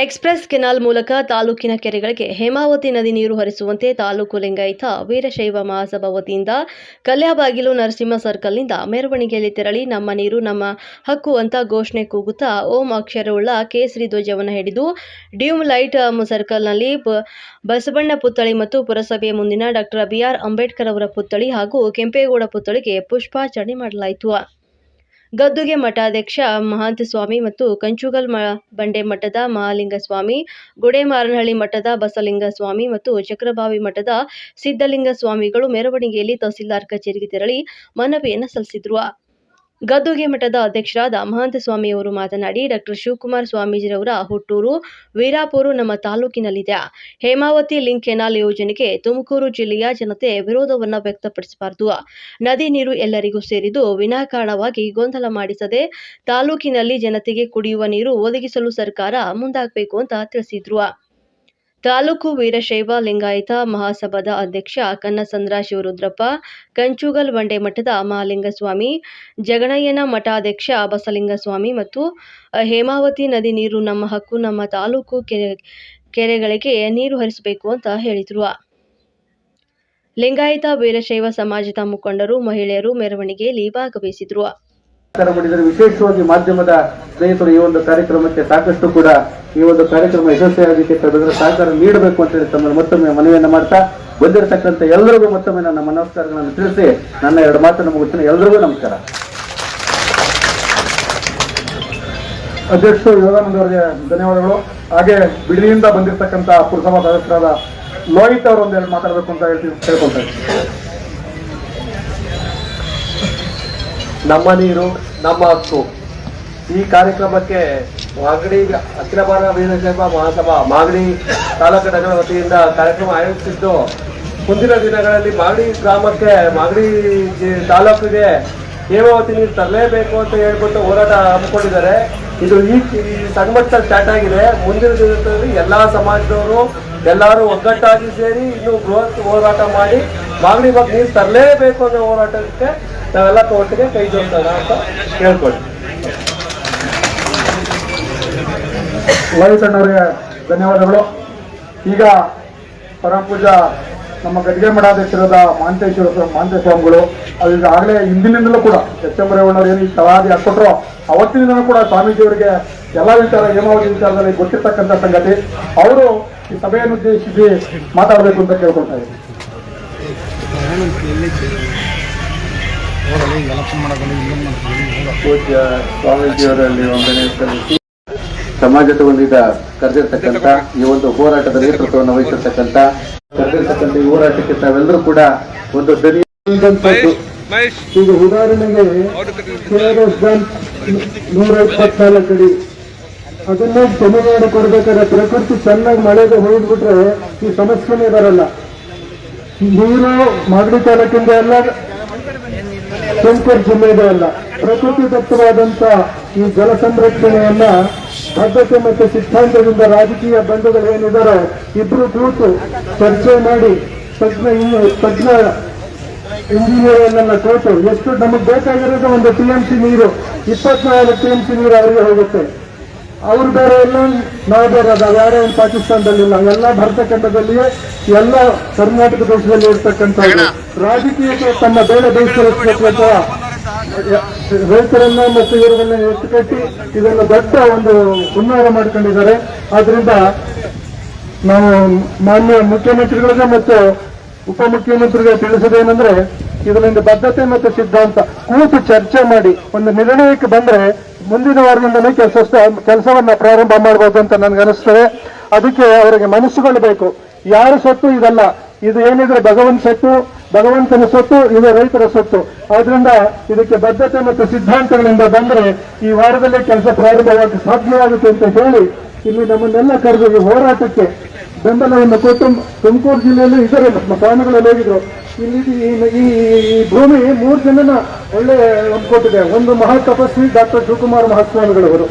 Express canal ಮೂಲಕ ತಾಲೂಕಿನ ಕೆರೆಗಳಿಗೆ ಹೇಮಾವತಿ ನದಿ ನೀರು ಹರಿಸುವಂತೆ ತಾಲೂಕು ಲಿಂಗಾಯತ ವೀರಶೈವ ಮಹಾಸಭಾ ವತಿಯಿಂದ ಕಲ್ಯಾಬಾಗಿಲು ನರಸಿಂಹ ಸರ್ಕಲ್ನಿಂದ ಮೆರವಣಿಗೆಯಲ್ಲಿ ತೆರಳಿ ನಮ್ಮ ನೀರು ನಮ್ಮ ಹಕ್ಕು ಅಂತ ಘೋಷಣೆ ಕೂಗುತ್ತಾ ಓಂ ಅಕ್ಷರವುಳ್ಳ ಕೇಸರಿ ಧ್ವಜವನ್ನು ಹಿಡಿದು ಡ್ಯೂಮ್ ಲೈಟ್ ಸರ್ಕಲ್ನಲ್ಲಿ ಬಸವಣ್ಣ ಪುತ್ಥಳಿ ಮತ್ತು ಪುರಸಭೆಯ ಮುಂದಿನ ಡಾಕ್ಟರ್ ಬಿಆರ್ ಅಂಬೇಡ್ಕರ್ ಅವರ ಪುತ್ಥಳಿ ಹಾಗೂ ಕೆಂಪೇಗೌಡ ಪುತ್ಥಳಿಗೆ ಪುಷ್ಪಾಚರಣೆ ಮಾಡಲಾಯಿತು. ಗದ್ದುಗೆ ಮಠಾಧ್ಯಕ್ಷ ಮಹಾಂತ ಸ್ವಾಮಿ ಮತ್ತು ಕಂಚುಗಲ್ ಮ, ಬಂಡೆ ಮಠದ ಮಹಾಲಿಂಗ ಸ್ವಾಮಿ ಗುಡೇಮಾರನಹಳ್ಳಿ ಮಠದ ಬಸಲಿಂಗ ಸ್ವಾಮಿ ಮತ್ತು ಚಕ್ರಭಾವಿ ಮಠದ ಸಿದ್ಧಲಿಂಗ ಸ್ವಾಮಿಗಳು ಮೆರವಣಿಗೆಯಲ್ಲಿ ತಹಸೀಲ್ದಾರ್ ಕಚೇರಿಗೆ ತೆರಳಿ ಮನವಿಯನ್ನು ಸಲ್ಲಿಸಿದ್ರು. ಗದ್ದುಗೆ ಮಠದ ಅಧ್ಯಕ್ಷರಾದ ಮಹಂತ ಸ್ವಾಮಿಯವರು ಮಾತನಾಡಿ ಡಾಕ್ಟರ್ ಶಿವಕುಮಾರ್ ಸ್ವಾಮೀಜಿರವರ ಹುಟ್ಟೂರು ವೀರಾಪುರು ನಮ್ಮ ತಾಲೂಕಿನಲ್ಲಿದೆ. ಹೇಮಾವತಿ ಲಿಂಕ್ ಕೆನಾಲ್ ಯೋಜನೆಗೆ ತುಮಕೂರು ಜಿಲ್ಲೆಯ ಜನತೆ ವಿರೋಧವನ್ನ ವ್ಯಕ್ತಪಡಿಸಬಾರದು. ನದಿ ನೀರು ಎಲ್ಲರಿಗೂ ಸೇರಿದ್ದು ವಿನಾಕಾರಣವಾಗಿ ಗೊಂದಲ ಮಾಡಿಸದೆ ತಾಲೂಕಿನಲ್ಲಿ ಜನತೆಗೆ ಕುಡಿಯುವ ನೀರು ಒದಗಿಸಲು ಸರ್ಕಾರ ಮುಂದಾಗಬೇಕು ಅಂತ ತಿಳಿಸಿದ್ರು. ತಾಲೂಕು ವೀರಶೈವ ಲಿಂಗಾಯತ ಮಹಾಸಭಾದ ಅಧ್ಯಕ್ಷ ಕನ್ನಸಂದ್ರ ಶಿವರುದ್ರಪ್ಪ ಕಂಚುಗಲ್ ಬಂಡೆ ಮಠದ ಮಹಾಲಿಂಗಸ್ವಾಮಿ ಜಗಣಯ್ಯನ ಮಠಾಧ್ಯಕ್ಷ ಬಸಲಿಂಗಸ್ವಾಮಿ ಮತ್ತು ಹೇಮಾವತಿ ನದಿ ನೀರು ನಮ್ಮ ಹಕ್ಕು, ನಮ್ಮ ತಾಲೂಕು ಕೆರೆ, ಕೆರೆಗಳಿಗೆ ನೀರು ಹರಿಸಬೇಕು ಅಂತ ಹೇಳಿದ್ರು. ಲಿಂಗಾಯತ ವೀರಶೈವ ಸಮಾಜದ ಮುಖಂಡರು, ಮಹಿಳೆಯರು ಮೆರವಣಿಗೆಯಲ್ಲಿ ಭಾಗವಹಿಸಿದ್ರು. ಮಾಡಿದರೆ ವಿಶೇಷವಾಗಿ ಮಾಧ್ಯಮದ ಸ್ನೇಹಿತರು ಈ ಒಂದು ಕಾರ್ಯಕ್ರಮಕ್ಕೆ ಸಾಕಷ್ಟು ಕೂಡ ಈ ಒಂದು ಕಾರ್ಯಕ್ರಮ ಯಶಸ್ವಿಯಾಗಲಿಕ್ಕೆ ತಮ್ಮ ಸಹಕಾರ ನೀಡಬೇಕು ಅಂತ ಹೇಳಿ ತಮ್ಮನ್ನು ಮತ್ತೊಮ್ಮೆ ಮನವಿಯನ್ನು ಮಾಡ್ತಾ ಬಂದಿರತಕ್ಕಂಥ ಎಲ್ಲರಿಗೂ ಮತ್ತೊಮ್ಮೆ ನನ್ನ ಮನಸ್ಕಾರಗಳನ್ನು ತಿಳಿಸಿ ನನ್ನ ಎರಡು ಮಾತನ್ನು ಮುಗಿಸ್ತೀನಿ. ಎಲ್ಲರಿಗೂ ನಮಸ್ಕಾರ. ಅಧ್ಯಕ್ಷ ಯೋಗಾನಂದ ಅವರಿಗೆ ಧನ್ಯವಾದಗಳು. ಹಾಗೆ ಬಿಡಿಯಿಂದ ಬಂದಿರತಕ್ಕಂಥ ಪುರಸಭಾ ಸದಸ್ಯರಾದ ಲೋಹಿತ್ ಅವರು ಒಂದೆರಡು ಮಾತಾಡಬೇಕು ಅಂತ ಹೇಳ್ತೀನಿ ಕೇಳ್ಕೊಳ್ತಾ ಇದ್ದೀನಿ. ನಮ್ಮ ನೀರು, ನಮ್ಮ ಹಕ್ಕು. ಈ ಕಾರ್ಯಕ್ರಮಕ್ಕೆ ಮಾಗಡಿ ಅಖಿಲ ಭಾರತ ವೀರಶೈವ ಮಹಾಸಭಾ ಮಾಗಡಿ ತಾಲೂಕು ನಗರ ವತಿಯಿಂದ ಕಾರ್ಯಕ್ರಮ ಆಯೋಜಿಸಿದ್ದು. ಮುಂದಿನ ದಿನಗಳಲ್ಲಿ ಮಾಗಡಿ ಗ್ರಾಮಕ್ಕೆ, ಮಾಗಡಿ ತಾಲೂಕಿಗೆ ಹೇಮಾವತಿ ನೀರು ತರಲೇಬೇಕು ಅಂತ ಹೇಳ್ಬಿಟ್ಟು ಹೋರಾಟ ಹಮ್ಮಿಕೊಂಡಿದ್ದಾರೆ. ಇದು ಈ ಮಟ್ಟ ಸ್ಟಾರ್ಟ್ ಆಗಿದೆ. ಮುಂದಿನ ದಿನದಲ್ಲಿ ಎಲ್ಲ ಸಮಾಜದವರು ಎಲ್ಲರೂ ಒಗ್ಗಟ್ಟಾಗಿ ಸೇರಿ ಇನ್ನು ಬೃಹತ್ ಹೋರಾಟ ಮಾಡಿ ಮಾಗಡಿ ಬಗ್ಗೆ ನೀರು ತರಲೇಬೇಕು ಅನ್ನೋ ಹೋರಾಟಕ್ಕೆ ನಾವೆಲ್ಲ ತೋಟಕ್ಕೆ ಕೈ ಜೋಡಿಸೋಣ ಅಂತ ಕೇಳ್ಕೊಳ್ಳಿ. ವಯಸ್ಸಣ್ಣವರಿಗೆ ಧನ್ಯವಾದಗಳು. ಈಗ ಪರಮ ಪೂಜಾ ನಮ್ಮ ಗಡಿಗೆ ಮಠಾಧ್ಯಕ್ಷರಾದ ಮಾಂತೇಶ್ವರ ಮಾಂತೇಸ್ವಾಮಿಗಳು ಅದು ಈಗಾಗಲೇ ಹಿಂದಿನಿಂದಲೂ ಕೂಡ ಎಚ್ ಎಂ ಏನು ಈ ತಲಾದಿ ಹಾಕ್ಕೊಟ್ರು, ಅವತ್ತಿನಿಂದಲೂ ಕೂಡ ಸ್ವಾಮೀಜಿಯವರಿಗೆ ಎಲ್ಲ ವಿಚಾರ, ಹೇಮಾವತಿ ವಿಚಾರದಲ್ಲಿ ಗೊತ್ತಿರ್ತಕ್ಕಂಥ ಸಂಗತಿ. ಅವರು ಈ ಸಭೆಯನ್ನು ಉದ್ದೇಶಿಸಿ ಮಾತಾಡಬೇಕು ಅಂತ ಕೇಳ್ಕೊಳ್ತಾ ಇದ್ದೀನಿ. ಪೂಜ್ಯ ಸ್ವಾಮೀಜಿಯವರಲ್ಲಿ ಒಂದನೇ ಸಲ್ಲಿಸಿ ಸಮಾಜದ ಹೊಂದಿದ ಕರೆದಿರ್ತಕ್ಕಂಥ ಈ ಒಂದು ಹೋರಾಟದ ನೇತೃತ್ವವನ್ನು ವಹಿಸಿರ್ತಕ್ಕಂಥ ಕರೆದಿರ್ತಕ್ಕಂಥ ಈ ಹೋರಾಟಕ್ಕೆ ತಾವೆಲ್ಲರೂ ಕೂಡ ಒಂದು ದನಿ ಈಗ ಉದಾಹರಣೆಗೆ ನೂರ ಇಪ್ಪತ್ನಾಲ್ಕು ಅಡಿ. ಅದನ್ನ ತಮಿಳುನಾಡು ಕೊಡ್ಬೇಕಾದ್ರೆ ಪ್ರಕೃತಿ ಚೆನ್ನಾಗಿ ಮಳೆಗೆ ಹೋಗ್ಬಿಟ್ರೆ ಈ ಸಮಸ್ಯೆನೇ ಬರಲ್ಲ. ನೀರು ಮಾಗಡಿ ತಾಲೂಕಿಂದ ಎಲ್ಲ ತುಮಕೂರು ಜಿಲ್ಲೆಯದೇ ಅಲ್ಲ, ಪ್ರಕೃತಿ ದತ್ತವಾದಂತ ಈ ಜಲ ಸಂರಕ್ಷಣೆಯನ್ನ ಪದ್ಧತಿ ಮತ್ತು ಸಿದ್ಧಾಂತದಿಂದ ರಾಜಕೀಯ ಬಂಧುಗಳು ಏನಿದಾರೋ ಇಬ್ರು ಕೂತು ಚರ್ಚೆ ಮಾಡಿ ತಜ್ಞ ತಜ್ಞ ಇಂಜಿನಿಯರ್ನೆಲ್ಲ ಕೂತು ಎಷ್ಟು ನಮಗೆ ಬೇಕಾಗಿರೋದು ಒಂದು ಟಿ ಎಂ ಸಿ ನೀರು, ಇಪ್ಪತ್ನಾಲ್ಕು ಟಿ ಎಂ ಸಿ ನೀರು ಅವರಿಗೆ ಹೋಗುತ್ತೆ. ಅವ್ರು ಬೇರೆ ಎಲ್ಲ ನಾವು ಬೇರೆ ಅದಾವ ಯಾರೇ ಒಂದು ಪಾಕಿಸ್ತಾನದಲ್ಲಿಲ್ಲ. ಎಲ್ಲ ಭಾರತ ಖಂಡದಲ್ಲಿಯೇ ಎಲ್ಲ ಕರ್ನಾಟಕ ದೇಶದಲ್ಲಿ ಇರ್ತಕ್ಕಂಥ ರಾಜಕೀಯಕ್ಕೆ ತಮ್ಮ ಬೇರೆ ದೇಶದ ರೈತರನ್ನ ಮತ್ತು ಇವರನ್ನ ಎತ್ತುಕಟ್ಟಿ ಇದನ್ನು ದೊಡ್ಡ ಒಂದು ಹುನ್ನಾರ ಮಾಡ್ಕೊಂಡಿದ್ದಾರೆ. ಆದ್ರಿಂದ ನಾವು ಮಾನ್ಯ ಮುಖ್ಯಮಂತ್ರಿಗಳಿಗೆ ಮತ್ತು ಉಪಮುಖ್ಯಮಂತ್ರಿಗೆ ತಿಳಿಸೋದೇನೆಂದ್ರೆ ಇದರಿಂದ ಬದ್ಧತೆ ಮತ್ತು ಸಿದ್ಧಾಂತ ಕೂತು ಚರ್ಚೆ ಮಾಡಿ ಒಂದು ನಿರ್ಣಯಕ್ಕೆ ಬಂದ್ರೆ ಮುಂದಿನ ವಾರದಿಂದಲೇ ಕೆಲಸ ಕೆಲಸವನ್ನ ಪ್ರಾರಂಭ ಮಾಡಬಹುದು ಅಂತ ನನಗೆ ಅನಿಸ್ತದೆ. ಅದಕ್ಕೆ ಅವರಿಗೆ ಮನಸ್ಸುಗೊಳ್ಳಬೇಕು ಯಾರ ಸೊತ್ತು? ಇದಲ್ಲ. ಇದು ಏನಿದ್ರೆ ಭಗವಂತ ಸೊತ್ತು, ಭಗವಂತನ ಸೊತ್ತು, ಇದು ರೈತರ ಸೊತ್ತು. ಆದ್ರಿಂದ ಇದಕ್ಕೆ ಬದ್ಧತೆ ಮತ್ತು ಸಿದ್ಧಾಂತಗಳಿಂದ ಬಂದ್ರೆ ಈ ವಾರದಲ್ಲೇ ಕೆಲಸ ಪ್ರಾರಂಭವಾಗಿ ಸಾಧ್ಯವಾಗುತ್ತೆ ಅಂತ ಹೇಳಿ ಇಲ್ಲಿ ನಮ್ಮನ್ನೆಲ್ಲ ಕರೆದು ಹೋರಾಟಕ್ಕೆ ಬೆಂಬಲವನ್ನು ಕೊಟ್ಟು ತುಮಕೂರು ಜಿಲ್ಲೆಯಲ್ಲೂ ಇದ್ದಾರೆ ನಮ್ಮ ಸ್ವಾಮಿಗಳಲ್ಲಿ ಹೋಗಿದ್ರು? ಇಲ್ಲಿ ಈ- ಭೂಮಿ ಮೂರು ಜನನ ಒಳ್ಳೆ ಕೊಟ್ಟಿದೆ. ಒಂದು ಮಹಾ ತಪಸ್ವಿ ಡಾಕ್ಟರ್ ಶಿವಕುಮಾರ್ ಮಹಾಸ್ವಾಮಿಗಳವರು,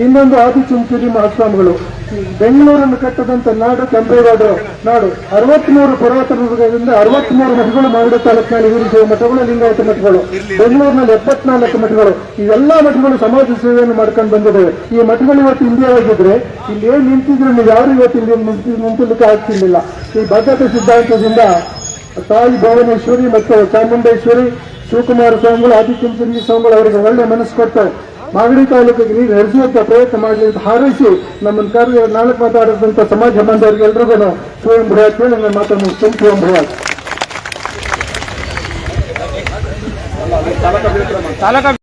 ಇನ್ನೊಂದು ಆದಿಚುಂಚುರಿ ಮಹಾಸ್ವಾಮಿಗಳು. ಬೆಂಗಳೂರನ್ನು ಕಟ್ಟದಂತ ನಾಡು ಕೆಂಪೇಗೌಡ ನಾಡು. ಅರವತ್ಮೂರು ಪುರಾತನ ಯುಗದಿಂದ ಅರವತ್ಮೂರು ಮಠಗಳು ಮಾಗಡಿ ತಾಲೂಕಿನಲ್ಲಿ ಇರಿಸುವ ಮಠಗಳು, ಲಿಂಗಾಯತ ಮಠಗಳು. ಬೆಂಗಳೂರಿನಲ್ಲಿ ಎಪ್ಪತ್ನಾಲ್ಕು ಮಠಗಳು. ಇವೆಲ್ಲ ಮಠಗಳು ಸಮಾಜ ಸೇವೆಯನ್ನು ಮಾಡ್ಕೊಂಡು ಬಂದಿದ್ದಾವೆ ಈ ಮಠಗಳು ಇವತ್ತು ಇಂಡಿಯಾವಾಗಿದ್ರೆ ಇಲ್ಲಿ ಏನ್ ನಿಂತಿದ್ರು ನೀವು ಯಾರು ಇವತ್ತು ಇಲ್ಲಿ ನಿಂತು- ನಿಂತಿರ್ಲಿಕ್ಕೆ ಆಗ್ತಿರ್ಲಿಲ್ಲ. ಈ ಭದ್ರತೆ ಸಿದ್ಧಾಂತದಿಂದ ತಾಯಿ ಭುವನೇಶ್ವರಿ ಮತ್ತು ಚಾಮುಂಡೇಶ್ವರಿ, ಶಿವಕುಮಾರ ಸ್ವಾಮಿಗಳು ಆದಿತ್ಯ ಸ್ವಾಮಿಗಳು ಅವರಿಗೆ ಒಳ್ಳೆ ಮನಸ್ಸು ಕೊಟ್ಟು ಮಾಗಡಿ ತಾಲೂಕಿಗೆ ನೀರು ಹರಿಸುವಂತ ಪ್ರಯತ್ನ ಮಾಡಲಿ ಅಂತ ಹಾರೈಸಿ ನಮ್ಮನ್ನು ಕಾರ್ಯ ನಾಲ್ಕು ಮಾತಾಡಿದಂತ ಸಮಾಜ ಬಾಂಧವರಿಗೆ ಎಲ್ರಿಗೂ ಸ್ವಯಂ ಬೃಹತ್ ಹೇಳಿ ನನ್ನ ಮಾತನ್ನು ಸ್ವಯಂ ಬೃಹತ್